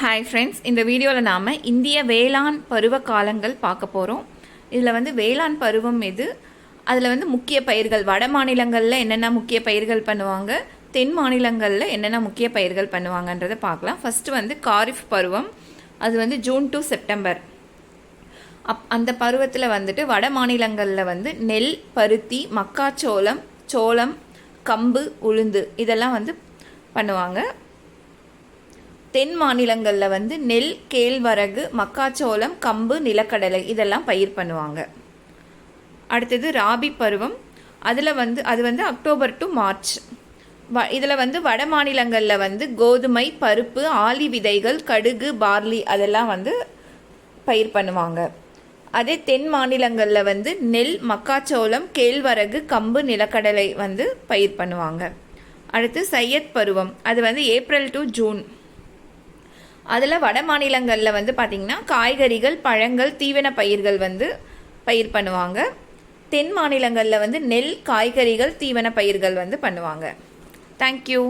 Hi friends இந்த வீடியோவில் நாம் இந்திய வேளாண் பருவ காலங்கள் பார்க்க போகிறோம் இதில் வந்து வேளாண் பருவம் எது? அதில் வந்து முக்கிய பயிர்கள் வட மாநிலங்களில் என்னென்ன முக்கிய பயிர்கள் பண்ணுவாங்க? தென் மாநிலங்களில் என்னென்ன முக்கிய பயிர்கள் பண்ணுவாங்கன்றதை பார்க்கலாம். ஃபஸ்ட்டு வந்து காரிஃப் பருவம். அது வந்து ஜூன் டு செப்டம்பர் அப் அந்த பருவத்தில் வந்துட்டு வட மாநிலங்களில் வந்து நெல் பருத்தி மக்காச்சோளம் சோளம் கம்பு உளுந்து இதெல்லாம் வந்து பண்ணுவாங்க. தென் மாநிலங்களில் வந்து நெல் கேழ்வரகு மக்காச்சோளம் கம்பு நிலக்கடலை இதெல்லாம் பயிர் பண்ணுவாங்க. அடுத்தது ராபி பருவம். அதில் வந்து அது வந்து அக்டோபர் டு மார்ச். வ இதில் வந்து வட மாநிலங்களில் வந்து கோதுமை பருப்பு ஆலி விதைகள் கடுகு பார்லி அதெல்லாம் வந்து பயிர் பண்ணுவாங்க. அதே தென் மாநிலங்களில் வந்து நெல் மக்காச்சோளம் கேழ்வரகு கம்பு நிலக்கடலை வந்து பயிர் பண்ணுவாங்க. அடுத்து சையத் பருவம். அது வந்து ஏப்ரல் டு ஜூன். அதில் வட மாநிலங்களில் வந்து பார்த்திங்கன்னா காய்கறிகள் பழங்கள் தீவன பயிர்கள் வந்து பயிர் பண்ணுவாங்க. தென் மாநிலங்களில் வந்து நெல் காய்கறிகள் தீவன பயிர்கள் வந்து பண்ணுவாங்க. தேங்க்யூ